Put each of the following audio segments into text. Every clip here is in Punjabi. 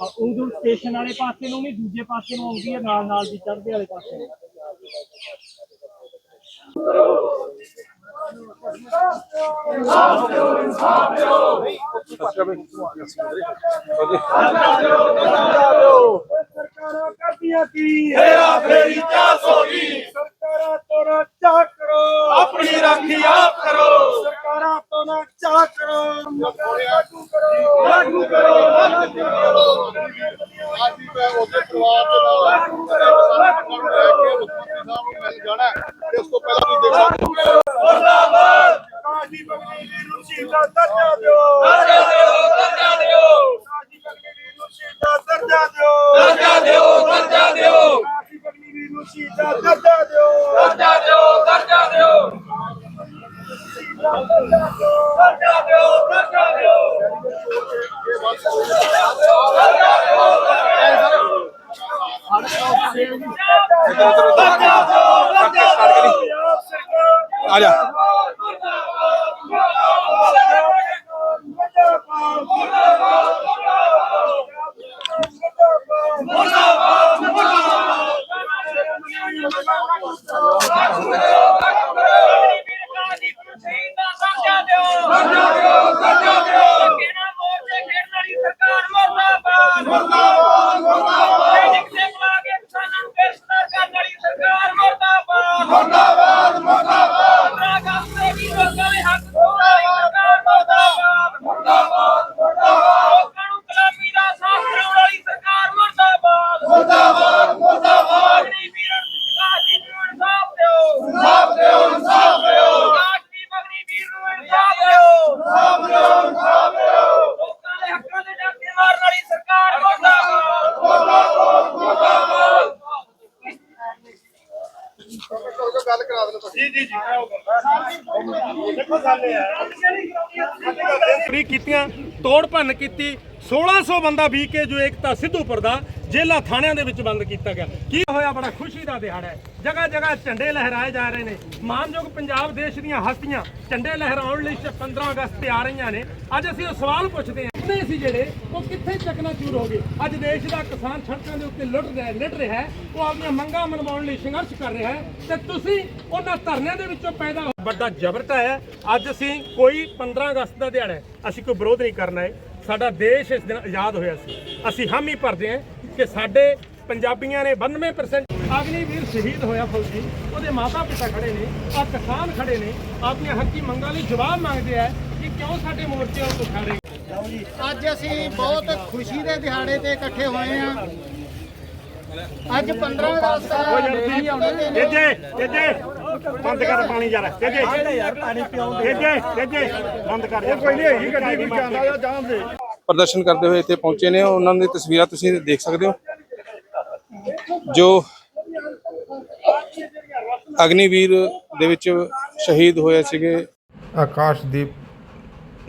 ਆ ਉਦੋਂ ਸਟੇਸ਼ਨ ਵਾਲੇ ਪਾਸੇ ਨੂੰ ਨਹੀਂ ਦੂਜੇ ਪਾਸੇ ਨੂੰ ਆਉਂਦੀ ਹੈ ਨਾਲ ਨਾਲ ਦੀ ਚੜ੍ਹਦੇ ਵਾਲੇ ਪਾਸੇ ਨੂੰ। ਸਰਕਾਰਾਂ ਕਰਦੀਆਂ ਕੀ ਤੇਰਾ ਫੇਰੀ ਚਾਸ ਹੋ ਗਈ ਸਰਕਾਰਾਂ ਤੋਂ ਨਾ ਚਾਹ ਕਰੋ ਆਪਣੀ ਰਾਖੀ ਆਪ ਕਰੋ। ਮੁਰਦਾਬਾਦ। ਕਾਜੀ ਬਗਲੀ ਦੀ ਰੁਚੀ ਦਾ ਦਰਜਾ ਦਿਓ। ਦਰਜਾ ਦਿਓ ਦਰਜਾ ਦਿਓ। ਕਾਜੀ ਬਗਲੀ ਦੀ ਰੁਚੀ ਦਾ ਦਰਜਾ ਦਿਓ। ਦਰਜਾ ਦਿਓ ਦਰਜਾ ਦਿਓ। ਕਾਜੀ ਬਗਲੀ ਦੀ ਰੁਚੀ ਦਾ ਦਰਜਾ ਦਿਓ। ਦਰਜਾ ਦਿਓ ਦਰਜਾ ਦਿਓ। ਦਰਜਾ ਦਿਓ। ਦਰਜਾ ਦਿਓ ਆ ਜਾ ਮੁਰਦਾਬਾਦ ਮੁਰਦਾਬਾਦ ਮੁਰਦਾਬਾਦ ਮੁਰਦਾਬਾਦ ਇਨਸਾਫ ਦਿਓ ਇਨਸਾਫ ਦਿਓ ਇਨਸਾਫ ਦਿਓ ਇਨਸਾਫ ਦਿਓ ਲੋਕਾਂ ਦੇ ਹੱਕਾਂ ਦੇ ਡਾਕੇ ਮਾਰਨ ਵਾਲੀ ਸਰਕਾਰ ਮੁਰਦਾਬਾਦ ਮੁਰਦਾਬਾਦ ਗੱਲ ਕਰਾ ਦੇਣਾ ਤੁਸੀਂ ਜੀ ਜੀ ਜੀ ਦੇਖੋ ਗੱਲ ਇਹ ਹੈ ਫਰੀ ਕੀਤੀਆਂ, ਤੋੜ ਭੰਨ ਕੀਤੀ 1600 ਬੰਦਾ ਵੀ ਕੇ ਜੋ ਏਕਤਾ ਸਿੱਧੂਪੁਰ ਦਾ ਜੇਲ੍ਹਾਂ ਥਾਣਿਆਂ ਦੇ ਵਿੱਚ ਬੰਦ ਕੀਤਾ ਗਿਆ। ਕੀ ਹੋਇਆ? ਬੜਾ ਖੁਸ਼ੀ ਦਾ ਦਿਹਾੜਾ ਹੈ। ਜਗ੍ਹਾ ਜਗ੍ਹਾ ਝੰਡੇ ਲਹਿਰਾਏ ਜਾ ਰਹੇ ਨੇ। ਮਾਨਯੋਗ ਪੰਜਾਬ ਦੇਸ਼ ਦੀਆਂ ਹਸਤੀਆਂ ਝੰਡੇ ਲਹਿਰਾਉਣ ਲਈ 15 ਅਗਸਤ ਤੇ ਆ ਰਹੀਆਂ ਨੇ। ਅੱਜ ਅਸੀਂ ਉਹ ਸਵਾਲ ਪੁੱਛਦੇ ਹਾਂ। ਕਿੰਨੇ ਸੀ ਜਿਹੜੇ, ਉਹ ਕਿੱਥੇ ਚਕਨਾਚੂਰ ਹੋ ਗਏ? ਅੱਜ ਦੇਸ਼ ਦਾ ਕਿਸਾਨ ਸੜਕਾਂ ਦੇ ਉੱਤੇ ਲੁੱਟ ਰਿਹਾ ਲੁੱਟ ਰਿਹਾ ਹੈ, ਉਹ ਆਪਣੀਆਂ ਮੰਗਾਂ ਮਨਵਾਉਣ ਲਈ ਸੰਘਰਸ਼ ਕਰ ਰਿਹਾ ਹੈ ਤੇ ਤੁਸੀਂ ਉਹਨਾਂ ਧਰਨਿਆਂ ਦੇ ਵਿੱਚੋਂ ਪੈਦਾ ਹੋ- ਵੱਡਾ ਜਬਰਤਾ ਹੈ, ਅੱਜ ਅਸੀਂ ਕੋਈ 15 ਅਗਸਤ ਦਾ ਦਿਹਾੜਾ ਹੈ, ਅਸੀਂ ਕੋਈ ਵਿਰੋਧ ਨਹੀਂ ਕਰਨਾ ਹੈ। ਸਾਡਾ ਦੇਸ਼ ਇਸ ਦਿਨ ਆਜ਼ਾਦ ਹੋਇਆ ਸੀ। ਅਸੀਂ ਹਾਮੀ ਭਰਦੇ ਹਾਂ ਕਿ ਸਾਡੇ ਪੰਜਾਬੀਆਂ ਨੇ 92% ਅਗਨੀਵੀਰ ਸ਼ਹੀਦ ਹੋਇਆ ਫੌਜੀ, ਉਹਦੇ ਮਾਤਾ ਪਿਤਾ ਖੜੇ ਨੇ ਆ ਕਿਸਾਨ ਖੜੇ ਨੇ, ਆਪਣੀਆਂ ਹੱਕੀ ਮੰਗਾਂ ਲਈ ਜਵਾਬ ਮੰਗਦੇ ਆ ਕਿ ਕਿਉਂ ਸਾਡੇ ਮੋਰਚੇ ਉਹ ਖੜੇ ਅੱਜ ਅਸੀਂ ਬਹੁਤ ਖੁਸ਼ੀ ਦੇ ਦਿਹਾੜੇ ਤੇ ਇਕੱਠੇ ਹੋਏ ਹਾਂ। ਅੱਜ 15 ਅਗਸਤ ਹੈ। ਤੇਜੇ ਤੇਜੇ ਬੰਦ ਕਰ ਪਾਣੀ ਯਾਰ ਤੇਜੇ ਯਾਰ ਪਾਣੀ ਪਿਆਉਂਦੇ ਤੇਜੇ ਤੇਜੇ ਬੰਦ ਕਰ ਯਾਰ। ਕੋਈ ਨਹੀਂ ਹੈਗੀ ਗੱਡੀ ਵਿੱਚ ਆਂਦਾ ਜਾਂ ਦੇ। ਪ੍ਰਦਰਸ਼ਨ ਕਰਦੇ ਹੋਏ ਇੱਥੇ ਪਹੁੰਚੇ ਨੇ। ਉਹਨਾਂ ਦੀ ਤਸਵੀਰਾਂ ਤੁਸੀਂ ਦੇਖ ਸਕਦੇ ਹੋ। ਜੋ ਅਗਨੀਵੀਰ ਦੇ ਵਿੱਚ ਸ਼ਹੀਦ ਹੋਏ ਸੀਗੇ। ਆਕਾਸ਼ਦੀਪ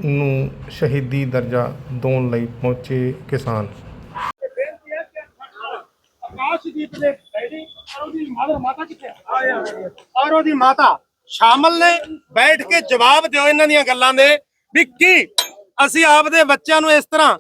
ਨੂੰ ਸ਼ਹੀਦੀ ਦਰਜਾ ਦੇਣ ਲਈ ਪਹੁੰਚੇ ਕਿਸਾਨ। ਆਕਾਸ਼ਦੀਪ ਦੇ ਡੈਡੀ ਔਰ ਉਹਦੀ ਮਦਰ ਮਾਤਾ ਕਿੱਥੇ ਆ? ਔਰ ਉਹਦੀ ਮਾਤਾ ਸ਼ਾਮਲ ਨੇ। ਬੈਠ ਕੇ ਜਵਾਬ ਦਿਓ ਇਹਨਾਂ ਦੀਆਂ ਗੱਲਾਂ ਦੇ ਵੀ ਕੀ ਅਸੀਂ ਆਪਦੇ ਬੱਚਿਆਂ ਨੂੰ ਇਸ ਤਰ੍ਹਾਂ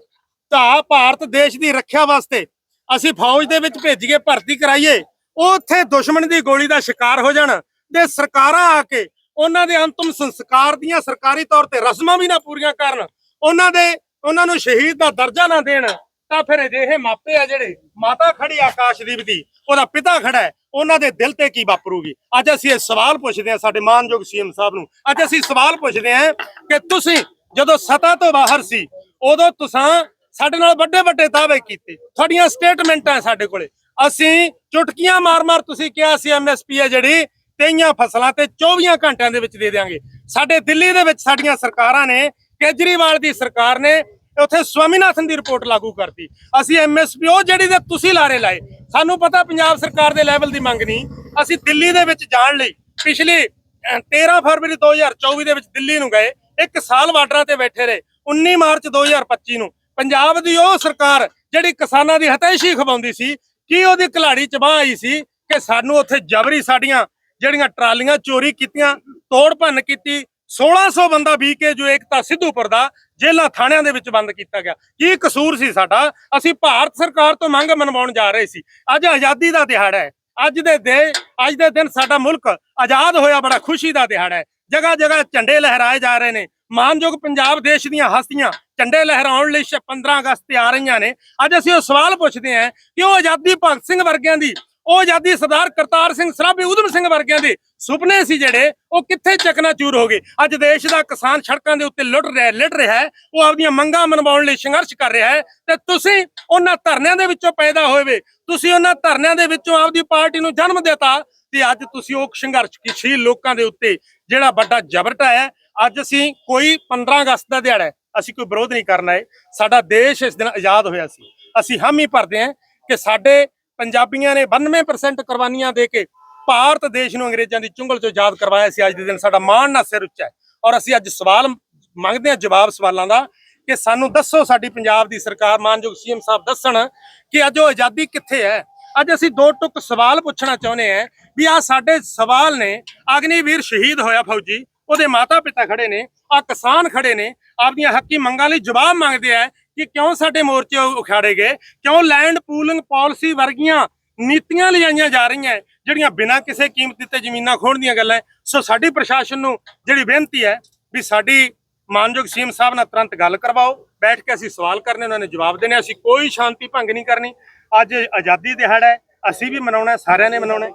ਧਾ ਭਾਰਤ ਦੇਸ਼ ਦੀ ਰੱਖਿਆ ਵਾਸਤੇ ਅਸੀਂ ਫੌਜ ਦੇ ਵਿੱਚ ਭੇਜੀਏ ਭਰਤੀ ਕਰਾਈਏ, ਉਹ ਉੱਥੇ ਦੁਸ਼ਮਣ ਦੀ ਗੋਲੀ ਦਾ ਸ਼ਿਕਾਰ ਹੋ ਜਾਣ ਤੇ ਸਰਕਾਰਾਂ ਆ ਕੇ ਉਹਨਾਂ ਦੇ ਅੰਤਮ ਸੰਸਕਾਰ ਦੀਆਂ ਸਰਕਾਰੀ ਤੌਰ ਤੇ ਰਸਮਾਂ ਵੀ ਨਾ ਪੂਰੀਆਂ ਕਰਨ, ਉਹਨਾਂ ਦੇ, ਉਹਨਾਂ ਨੂੰ ਸ਼ਹੀਦ ਦਾ ਦਰਜਾ ਨਾ ਦੇਣ, ਤਾਂ ਫਿਰ ਅਜਿਹੇ ਮਾਪੇ ਆ ਜਿਹੜੇ ਮਾਤਾ ਖੜੀ ਆਕਾਸ਼ਦੀਪ ਦੀ, ਉਹਦਾ ਪਿਤਾ ਖੜਾ ਹੈ, ਉਹਨਾਂ ਦੇ ਦਿਲ ਤੇ ਕੀ ਵਾਪਰੂਗੀ? ਅੱਜ ਅਸੀਂ ਇਹ ਸਵਾਲ ਪੁੱਛਦੇ ਹਾਂ ਸਾਡੇ ਮਾਨਯੋਗ ਸੀਐਮ ਸਾਹਿਬ ਨੂੰ। ਅੱਜ ਅਸੀਂ ਸਵਾਲ ਪੁੱਛਦੇ ਹਾਂ ਕਿ ਤੁਸੀਂ ਜਦੋਂ ਸਤਾ ਤੋਂ ਬਾਹਰ ਸੀ, ਉਦੋਂ ਤੁਸੀਂ ਸਾਡੇ ਨਾਲ ਵੱਡੇ ਵੱਡੇ ਦਾਅਵੇ ਕੀਤੇ, ਤੁਹਾਡੀਆਂ ਸਟੇਟਮੈਂਟਾਂ ਸਾਡੇ ਕੋਲੇ। ਅਸੀਂ ਚੁਟਕੀਆਂ ਮਾਰ-ਮਾਰ ਤੁਸੀਂ ਕਿਹਾ ਸੀ ਐਮਐਸਪੀ ਹੈ ਜਿਹੜੀ ਤੇਈਆਂ ਫਸਲਾਂ ਤੇ 24 ਘੰਟਿਆਂ ਦੇ ਵਿੱਚ ਦੇ ਦੇਵਾਂਗੇ ਸਾਡੇ ਦਿੱਲੀ ਦੇ ਵਿੱਚ ਸਾਡੀਆਂ ਸਰਕਾਰਾਂ ਨੇ ਕੇਜਰੀਵਾਲ ਦੀ ਸਰਕਾਰ ਨੇ ਉੱਥੇ ਸਵਾਮੀਨਾਥਨ ਦੀ ਰਿਪੋਰਟ ਲਾਗੂ ਕਰਤੀ। ਅਸੀਂ ਐਮਐਸਪੀ ਉਹ ਜਿਹੜੀ ਦੇ ਤੁਸੀਂ ਲਾਰੇ ਲਾਏ ਸਾਨੂੰ ਪਤਾ ਪੰਜਾਬ ਸਰਕਾਰ ਦੇ ਲੈਵਲ ਦੀ ਮੰਗ ਨਹੀਂ। ਅਸੀਂ ਦਿੱਲੀ ਦੇ ਵਿੱਚ ਜਾਣ ਲਈ ਪਿਛਲੀ ਅਹ, 13 ਫਰਵਰੀ 2024 ਦੇ ਵਿੱਚ ਦਿੱਲੀ ਨੂੰ ਗਏ ਇੱਕ ਸਾਲ ਬਾਰਡਰਾਂ ਤੇ ਬੈਠੇ ਰਹੇ 19 ਮਾਰਚ 2025 ਨੂੰ। ਪੰਜਾਬ ਦੀ ਉਹ ਸਰਕਾਰ ਜਿਹੜੀ ਕਿਸਾਨਾਂ ਦੀ ਹਤੈਸ਼ੀ ਖਵਾਉਂਦੀ ਸੀ ਕੀ ਉਹਦੀ ਕਲਾੜੀ ਚ ਬਾਹ ਆਈ ਸੀ ਕਿ ਸਾਨੂੰ ਉੱਥੇ ਜਬਰੀ ਸਾਡੀਆਂ ਜਿਹੜੀਆਂ ਟਰਾਲੀਆਂ ਚੋਰੀ ਕੀਤੀਆਂ, ਤੋੜ ਭੰਨ ਕੀਤੀ 1600 ਬੰਦਾ ਵੀ ਕੇ ਜੋ ਏਕਤਾ ਸਿੱਧੂਪੁਰ ਦਾ ਜੇਲ੍ਹਾਂ ਥਾਣਿਆਂ ਦੇ ਵਿੱਚ ਬੰਦ ਕੀਤਾ ਗਿਆ। ਕੀ ਕਸੂਰ ਸੀ ਸਾਡਾ? ਅਸੀਂ ਭਾਰਤ ਸਰਕਾਰ ਤੋਂ ਮੰਗ ਮਨਵਾਉਣ ਜਾ ਰਹੇ ਸੀ। ਅੱਜ ਆਜ਼ਾਦੀ ਦਾ ਦਿਹਾੜਾ ਹੈ। ਅੱਜ ਦੇ ਦੇ, ਅੱਜ ਦੇ ਦਿਨ ਸਾਡਾ ਮੁਲਕ ਆਜ਼ਾਦ ਹੋਇਆ, ਬੜਾ ਖੁਸ਼ੀ ਦਾ ਦਿਹਾੜਾ ਹੈ। ਜਗ੍ਹਾ ਜਗ੍ਹਾ ਝੰਡੇ ਲਹਿਰਾਏ ਜਾ ਰਹੇ ਨੇ। ਮਾਨਯੋਗ ਪੰਜਾਬ ਦੇਸ਼ ਦੀਆਂ ਹਸਤੀਆਂ ਝੰਡੇ ਲਹਿਰਾਉਣ ਲਈ ਸ਼- 15 ਅਗਸਤ ਤੇ ਆ ਰਹੀਆਂ ਨੇ। ਅੱਜ ਅਸੀਂ ਉਹ ਸਵਾਲ ਪੁੱਛਦੇ ਹਾਂ ਕਿ ਉਹ ਆਜ਼ਾਦੀ ਭਗਤ ਸਿੰਘ ਵਰਗਿਆਂ ਦੀ ਉਹ ਆਜ਼ਾਦੀ ਸਰਦਾਰ ਕਰਤਾਰ ਸਿੰਘ ਸਰਾਭੇ ਉਧਮ ਸਿੰਘ ਵਰਗਿਆਂ ਦੇ ਸੁਪਨੇ ਸੀ ਜਿਹੜੇ ਉਹ ਕਿੱਥੇ ਚਕਨਾਚੂਰ ਹੋ ਗਏ ਅੱਜ ਦੇਸ਼ ਦਾ ਕਿਸਾਨ ਸੜਕਾਂ ਦੇ ਉੱਤੇ ਲੁੱਟ ਰਿਹਾ ਲੁੱਟ ਰਿਹਾ ਹੈ, ਉਹ ਆਪਣੀਆਂ ਮੰਗਾਂ ਮਨਵਾਉਣ ਲਈ ਸੰਘਰਸ਼ ਕਰ ਰਿਹਾ ਹੈ, ਤੇ ਤੁਸੀਂ ਉਹਨਾਂ ਧਰਨਿਆਂ ਦੇ ਵਿੱਚੋਂ ਪੈਦਾ ਹੋਏ ਤੁਸੀਂ ਉਹਨਾਂ ਧਰਨਿਆਂ ਦੇ ਵਿੱਚੋਂ ਆਪਦੀ ਪਾਰਟੀ ਨੂੰ ਜਨਮ ਦਿੱਤਾ ਤੇ ਅੱਜ ਤੁਸੀਂ ਉਹ ਸੰਘਰਸ਼ਸ਼ੀਲ ਲੋਕਾਂ ਦੇ ਉੱਤੇ ਜਿਹੜਾ ਵੱਡਾ ਜ਼ਬਰ ਢਾਇਆ ਹੈ। ਅੱਜ ਅਸੀਂ ਕੋਈ 15 ਅਗਸਤ ਦਾ ਦਿਹਾੜਾ ਹੈ, ਅਸੀਂ ਕੋਈ ਵਿਰੋਧ ਨਹੀਂ ਕਰਨਾ ਹੈ, ਸਾਡਾ ਦੇਸ਼ ਇਸ ਦਿਨ ਆਜ਼ਾਦ ਹੋਇਆ ਸੀ ਅਸੀਂ ਹਾਮੀ ਭਰਦੇ ਹਾਂ ਕਿ ਸਾਡੇ ਪੰਜਾਬੀਆਂ ਨੇ 92% ਕੁਰਬਾਨੀਆਂ ਦੇ ਕੇ ਭਾਰਤ ਦੇਸ਼ ਨੂੰ ਅੰਗਰੇਜ਼ਾਂ ਦੀ ਚੁੰਗਲ ਚੋਂ ਆਜ਼ਾਦ ਕਰਵਾਇਆ ਸੀ। ਅੱਜ ਦੇ ਦਿਨ ਸਾਡਾ ਮਾਣ ਨਾਲ ਸਿਰ ਉੱਚਾ ਹੈ। ਔਰ ਅਸੀਂ ਅੱਜ ਸਵਾਲ ਮੰਗਦੇ ਹਾਂ, ਜਵਾਬ ਸਵਾਲਾਂ ਦਾ ਕਿ ਸਾਨੂੰ ਦੱਸੋ ਸਾਡੀ ਪੰਜਾਬ ਦੀ ਸਰਕਾਰ, ਮਾਨਯੋਗ ਸੀਐਮ ਸਾਹਿਬ ਦੱਸਣ ਕਿ ਅੱਜ ਉਹ ਆਜ਼ਾਦੀ ਕਿੱਥੇ ਹੈ? ਅੱਜ ਅਸੀਂ ਦੋ ਟੁਕ ਸਵਾਲ ਪੁੱਛਣਾ ਚਾਹੁੰਦੇ ਹਾਂ ਵੀ ਆ ਸਾਡੇ ਸਵਾਲ ਨੇ, ਅਗਨੀਵੀਰ ਸ਼ਹੀਦ ਹੋਇਆ ਫੌਜੀ, ਉਹਦੇ ਮਾਤਾ ਪਿਤਾ ਖੜੇ ਨੇ ਆ ਕਿਸਾਨ ਖੜੇ ਨੇ ਆਪਦੀਆਂ ਹੱਕੀ ਮੰਗਾਂ ਲਈ ਜਵਾਬ ਮੰਗਦੇ ਆ ਕਿ ਕਿਉਂ ਸਾਡੇ ਮੋਰਚੇ ਉਖਾੜੇ ਗਏ? ਕਿਉਂ ਲੈਂਡ ਪੂਲਿੰਗ ਪਾਲਿਸੀ ਵਰਗੀਆਂ ਨੀਤੀਆਂ ਲਿਆਈਆਂ ਜਾ ਰਹੀਆਂ ਜਿਹੜੀਆਂ ਬਿਨਾਂ ਕਿਸੇ ਕੀਮਤ 'ਤੇ ਜ਼ਮੀਨਾਂ ਖੋਣ ਦੀਆਂ ਗੱਲਾਂ ਸੋ ਸਾਡੀ ਪ੍ਰਸ਼ਾਸਨ ਨੂੰ ਜਿਹੜੀ ਬੇਨਤੀ ਹੈ ਵੀ ਸਾਡੀ ਮਾਨਯੋਗ ਸੀਐਮ ਸਾਹਿਬ ਨਾਲ ਤੁਰੰਤ ਗੱਲ ਕਰਵਾਓ, ਬੈਠ ਕੇ ਅਸੀਂ ਸਵਾਲ ਕਰਨੇ, ਉਹਨਾਂ ਨੇ ਜਵਾਬ ਦੇਣੇ, ਅਸੀਂ ਕੋਈ ਸ਼ਾਂਤੀ ਭੰਗ ਨਹੀਂ ਕਰਨੀ। ਅੱਜ ਆਜ਼ਾਦੀ ਦਿਹਾੜਾ ਹੈ, ਅਸੀਂ ਵੀ ਮਨਾਉਣਾ ਸਾਰਿਆਂ ਨੇ ਮਨਾਉਣਾ ਹੈ।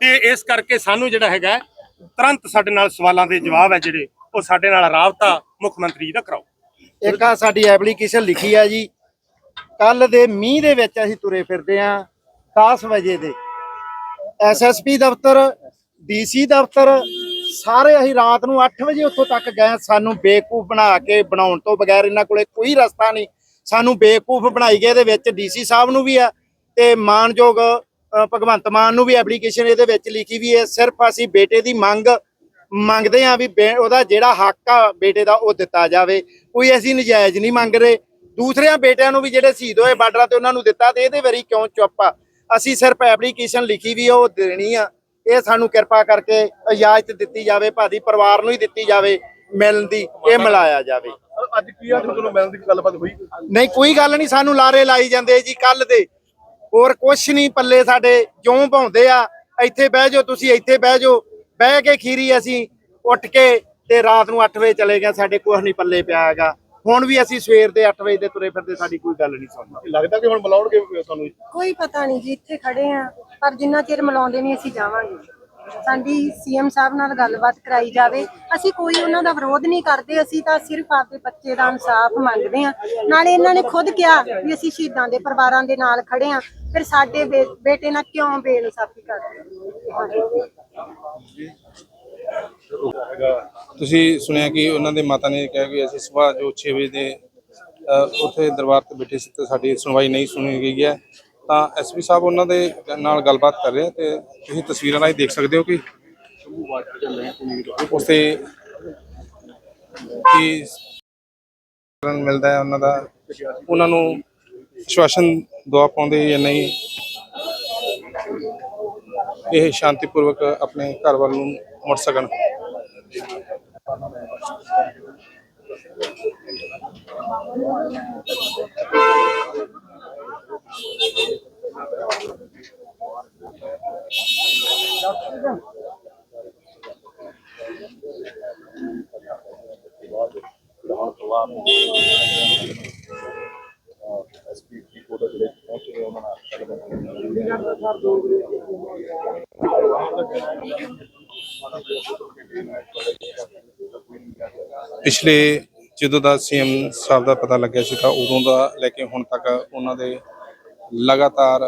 ਤੇ ਇਸ ਕਰਕੇ ਸਾਨੂੰ ਜਿਹੜਾ ਹੈਗਾ ਤੁਰੰਤ ਸਾਡੇ ਨਾਲ ਸਵਾਲਾਂ ਦੇ ਜਵਾਬ ਹੈ ਜਿਹੜੇ, ਉਹ ਸਾਡੇ ਨਾਲ ਰਾਬਤਾ ਮੁੱਖ ਮੰਤਰੀ ਜੀ ਦਾ ਕਰਾਓ। ਇੱਕ ਆ ਸਾਡੀ ਐਪਲੀਕੇਸ਼ਨ ਲਿਖੀ ਆ ਜੀ। ਕੱਲ ਦੇ ਮੀਂਹ ਦੇ ਵਿੱਚ ਅਸੀਂ ਤੁਰੇ ਫਿਰਦੇ ਆ 10 ਵਜੇ ਦੇ। ਐਸਐਸਪੀ ਦਫ਼ਤਰ ਡੀਸੀ ਦਫ਼ਤਰ, ਸਾਰੇ ਅਸੀਂ ਰਾਤ ਨੂੰ 8 ਵਜੇ ਉੱਥੋਂ ਤੱਕ ਗਏ ਸਾਨੂੰ ਬੇਵਕੂਫ ਬਣਾ ਕੇ ਬਣਾਉਣ ਤੋਂ ਬਗੈਰ ਇਹਨਾਂ ਕੋਲੇ ਕੋਈ ਰਸਤਾ ਨਹੀਂ। ਸਾਨੂੰ ਬੇਵਕੂਫ ਬਣਾਈ ਗਏ ਇਹਦੇ ਵਿੱਚ ਡੀਸੀ ਸਾਹਿਬ ਨੂੰ ਵੀ ਆ ਤੇ ਮਾਨਯੋਗ ਭਗਵੰਤ ਮਾਨ ਨੂੰ ਵੀ ਐਪਲੀਕੇਸ਼ਨ ਇਹਦੇ ਵਿੱਚ ਲਿਖੀ ਵੀ ਹੈ। ਸਿਰਫ ਅਸੀਂ ਬੇਟੇ ਦੀ ਮੰਗ ਮੰਗਦੇ ਆ ਵੀ ਉਹਦਾ ਜਿਹੜਾ ਹੱਕ ਆ ਬੇਟੇ ਦਾ ਉਹ ਦਿੱਤਾ ਜਾਵੇ। ਕੋਈ ਅਸੀਂ ਨਜਾਇਜ਼ ਨਹੀਂ ਮੰਗ ਰਹੇ ਦੂਸਰਿਆਂ ਬੇਟਿਆਂ ਨੂੰ ਵੀ ਜਿਹੜੇ ਸ਼ਹੀਦ ਹੋਏ ਬਾਰਡਰਾਂ ਤੇ ਉਹਨਾਂ ਨੂੰ ਦਿੱਤਾ ਤੇ ਇਹਦੇ ਵਾਰੀ ਕਿਉਂ ਚੁੱਪ ਆ? ਅਸੀਂ ਸਿਰਫ ਐਪਲੀਕੇਸ਼ਨ ਲਿਖੀ ਵੀ ਉਹ ਦੇਣੀ ਆ। ਇਹ ਸਾਨੂੰ ਕਿਰਪਾ ਕਰਕੇ ਇਜਾਜ਼ਤ ਦਿੱਤੀ ਜਾਵੇ ਭਾਦੀ ਪਰਿਵਾਰ ਨੂੰ ਹੀ ਦਿੱਤੀ ਜਾਵੇ ਮਿਲਣ ਦੀ ਇਹ ਮਿਲਾਇਆ ਜਾਵੇ। ਅੱਜ ਕੀ ਆ ਤੁਹਾਨੂੰ ਮਿਲਣ ਦੀ ਗੱਲਬਾਤ ਹੋਈ? ਨਹੀਂ ਕੋਈ ਗੱਲ ਨਹੀਂ ਸਾਨੂੰ ਲਾਰੇ ਲਾਈ ਜਾਂਦੇ ਜੀ ਕੱਲ ਦੇ। ਹੋਰ ਕੁਛ ਨਹੀਂ ਪੱਲੇ ਸਾਡੇ ਕਿਉਂ ਭਾਉਂਦੇ ਆ। ਇੱਥੇ ਬਹਿ ਜਾਓ ਤੁਸੀਂ ਇੱਥੇ ਬਹਿ ਜਾਓ। ਬਹਿ ਕੇ ਖੀਰੀ ਅਸੀਂ ਉੱਠ ਕੇ ਤੇ ਰਾਤ ਨੂੰ 8 ਵਜੇ ਚਲੇ ਗਏ ਸਾਡੇ ਕੁਛ ਨਹੀਂ ਪੱਲੇ ਪਿਆ ਹੈਗਾ। ਹੁਣ ਵੀ ਅਸੀਂ ਸਵੇਰ ਦੇ 8 ਵਜੇ ਦੇ ਤੁਰੇ ਫਿਰਦੇ ਸਾਡੀ ਕੋਈ ਗੱਲ ਨਹੀਂ ਸੁਣਦਾ। ਲੱਗਦਾ ਕਿ ਹੁਣ ਬੁਲਾਉਣਗੇ ਤੁਹਾਨੂੰ? ਕੋਈ ਪਤਾ ਨਹੀਂ ਜੀ ਇੱਥੇ ਖੜੇ ਆ। ਪਰ ਜਿੰਨਾ ਚਿਰ ਮਿਲਾਉਂਦੇ ਨਹੀਂ ਅਸੀਂ ਜਾਵਾਂਗੇ। ਸਾਡੀ ਸੀਐਮ ਸਾਹਿਬ ਨਾਲ ਗੱਲਬਾਤ ਕਰਾਈ ਜਾਵੇ। ਅਸੀਂ ਕੋਈ ਉਹਨਾਂ ਦਾ ਵਿਰੋਧ ਨਹੀਂ ਕਰਦੇ ਅਸੀਂ ਤਾਂ ਸਿਰਫ ਆਪਦੇ ਬੱਚੇ ਦਾ ਇਨਸਾਫ ਮੰਗਦੇ ਆ। ਨਾਲੇ ਇਹਨਾਂ ਨੇ ਖੁਦ ਕਿਹਾ ਵੀ ਅਸੀਂ ਸ਼ਹੀਦਾਂ ਦੇ ਪਰਿਵਾਰਾਂ ਦੇ ਨਾਲ ਖੜੇ ਆ। ਫਿਰ ਸਾਡੇ ਬੇਟੇ ਨਾਲ ਕਿਉਂ ਬੇਇਨਸਾਫੀ ਕਰਦੇ? ਤੁਸੀਂ ਸੁਣਿਆ ਕਿ ਉਹਨਾਂ ਦੇ ਮਾਤਾ ਨੇ ਕਿਹਾ ਕਿ ਅਸੀਂ ਸਵੇਰ ਜੋ 6 ਵਜੇ ਦੇ ਉੱਥੇ ਦਰਬਾਰ ਤੇ ਬੈਠੇ ਸੀ ਤੇ ਸਾਡੀ ਸੁਣਵਾਈ ਨਹੀਂ ਸੁਣੀ ਗਈ ਹੈ। ਤਾਂ ਐਸਪੀ ਸਾਹਿਬ ਉਹਨਾਂ ਦੇ ਨਾਲ ਗੱਲਬਾਤ ਕਰ ਰਹੇ ਤੇ ਤੁਸੀਂ ਤਸਵੀਰਾਂ ਰਾਹੀਂ ਦੇਖ ਸਕਦੇ ਹੋ ਕਿ ਉਸ ਤੇ ਮਿਲਦਾ ਹੈ ਉਹਨਾਂ ਦਾ, ਉਹਨਾਂ ਨੂੰ ਸ਼ਵਾਸਨ ਦੁਆ ਪਾਉਂਦੇ ਜਾਂ ਨਹੀਂ? ਇਹ ਸ਼ਾਂਤੀਪੂਰਵਕ ਆਪਣੇ ਘਰ ਵੱਲ ਨੂੰ ਮੁੜ ਸਕਣ ਪਿਛਲੇ ਜਦੋਂ ਦਾ ਸੀਐਮ ਸਾਹਿਬ ਦਾ ਪਤਾ ਲੱਗਿਆ ਸੀ ਤਾਂ ਉਦੋਂ ਦਾ ਲੈ ਕੇ ਹੁਣ ਤੱਕ ਉਹਨਾਂ ਦੇ ਲਗਾਤਾਰ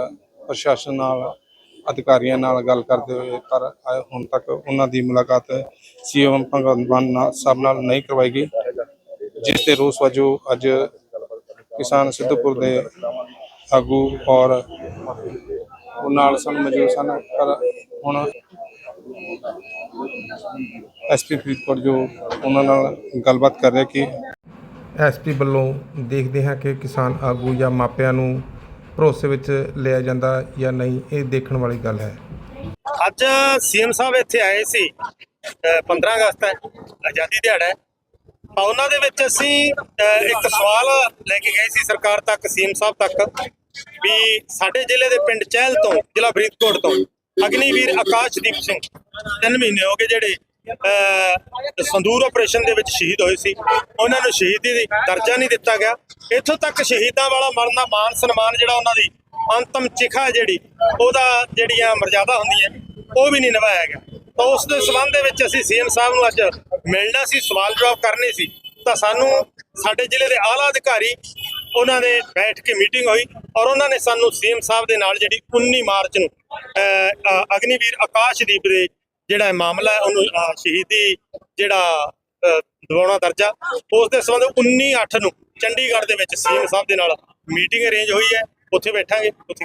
ਪ੍ਰਸ਼ਾਸਨ ਨਾਲ, ਅਧਿਕਾਰੀਆਂ ਨਾਲ ਗੱਲ ਕਰਦੇ ਹੋਏ ਪਰ ਹੁਣ ਤੱਕ ਉਹਨਾਂ ਦੀ ਮੁਲਾਕਾਤ ਸੀਐਮ ਭਗਵੰਤ ਮਾਨ ਸਾਹਿਬ ਨਾਲ ਨਹੀਂ ਕਰਵਾਈ ਗਈ, ਜਿਸ ਦੇ ਰੋਸ ਵਜੋਂ ਅੱਜ ਕਿਸਾਨ ਸਿੱਧੂਪੁਰ ਦੇ ਆਗੂ ਔਰ ਉਹ ਨਾਲ ਸਨ ਮੌਜੂਦ ਸਨ, ਪਰ ਹੁਣ ਐਸਪੀ ਫਰੀਦਕੋਟ ਜੋ ਉਹਨਾਂ ਨਾਲ ਗੱਲਬਾਤ ਕਰ ਰਿਹਾ ਕਿ ਐਸਪੀ ਵੱਲੋਂ ਦੇਖਦੇ ਹਾਂ ਕਿ ਕਿਸਾਨ ਆਗੂ ਜਾਂ ਮਾਪਿਆਂ ਨੂੰ ਭਰੋਸੇ ਵਿੱਚ ਲਿਆ ਜਾਂਦਾ ਜਾਂ ਨਹੀਂ ਇਹ ਦੇਖਣ ਵਾਲੀ ਗੱਲ ਹੈ। ਅੱਜ ਸੀਐਮ ਸਾਹਿਬ ਇੱਥੇ ਆਏ ਸੀ ਅ, 15 ਅਗਸਤ ਹੈ ਆਜ਼ਾਦੀ ਦਿਹਾੜਾ ਹੈ। ਤਾਂ ਉਹਨਾਂ ਦੇ ਵਿੱਚ ਅਸੀਂ ਇੱਕ ਸਵਾਲ ਲੈ ਕੇ ਗਏ ਸੀ ਸਰਕਾਰ ਤੱਕ ਸੀਐਮ ਸਾਹਿਬ ਤੱਕ ਵੀ ਸਾਡੇ ਜ਼ਿਲ੍ਹੇ ਦੇ ਪਿੰਡ ਚਹਿਲ ਤੋਂ ਜ਼ਿਲ੍ਹਾ ਫਰੀਦਕੋਟ ਤੋਂ ਅਗਨੀਵੀਰ ਆਕਾਸ਼ਦੀਪ ਸਿੰਘ ਤਿੰਨ ਮਹੀਨੇ ਹੋ ਗਏ ਜਿਹੜੇ ਸੰਦੂਰ ਆਪਰੇਸ਼ਨ ਦੇ ਵਿੱਚ ਸ਼ਹੀਦ ਹੋਏ ਸੀ। ਉਹਨਾਂ ਨੂੰ ਸ਼ਹੀਦੀ ਦੀ ਦਰਜਾ ਨਹੀਂ ਦਿੱਤਾ ਗਿਆ। ਇੱਥੋਂ ਤੱਕ ਸ਼ਹੀਦਾਂ ਵਾਲਾ ਮਰਨਾ ਮਾਨ ਸਨਮਾਨ ਜਿਹੜਾ ਉਹਨਾਂ ਦੀ ਅੰਤਮ ਚਿਖਾ ਜਿਹੜੀ, ਉਹਦਾ ਜਿਹੜੀਆਂ ਮਰਜ਼ਾਦਾ ਹੁੰਦੀਆਂ, ਉਹ ਵੀ ਨਹੀਂ ਨਿਭਾਇਆ ਗਿਆ। ਤਾਂ ਉਸ ਦੇ ਸਬੰਧ ਦੇ ਵਿੱਚ ਅਸੀਂ ਸੀਐਮ ਸਾਹਿਬ ਨੂੰ ਅੱਜ ਮਿਲਣਾ ਸੀ, ਸਵਾਲ ਜਵਾਬ ਕਰਨੇ ਸੀ। ਤਾਂ ਸਾਨੂੰ ਸਾਡੇ ਜ਼ਿਲ੍ਹੇ ਦੇ ਆਲਾ ਅਧਿਕਾਰੀ ਉਹਨਾਂ ਦੇ ਬੈਠ ਕੇ ਮੀਟਿੰਗ ਹੋਈ ਔਰ ਉਹਨਾਂ ਨੇ ਸਾਨੂੰ ਸੀਐਮ ਸਾਹਿਬ ਦੇ ਨਾਲ ਜਿਹੜੀ 19 ਮਾਰਚ ਨੂੰ ਅਗਨੀਵੀਰ ਆਕਾਸ਼ਦੀਪ ਦੇ ਜਿਹੜਾ ਮਾਮਲਾ ਹੈ, ਉਹਨੂੰ ਸ਼ਹੀਦੀ ਜਿਹੜਾ ਦਿਵਾਉਣਾ ਦਰਜਾ, ਉਸ ਦੇ ਸੰਬੰਧ 19 8 ਨੂੰ ਚੰਡੀਗੜ੍ਹ ਦੇ ਵਿੱਚ ਸੀਐਮ ਸਾਹਿਬ ਦੇ ਨਾਲ ਮੀਟਿੰਗ ਅਰੇਂਜ ਹੋਈ ਹੈ। ਉੱਥੇ ਬੈਠਾਂਗੇ। ਉੱਥੇ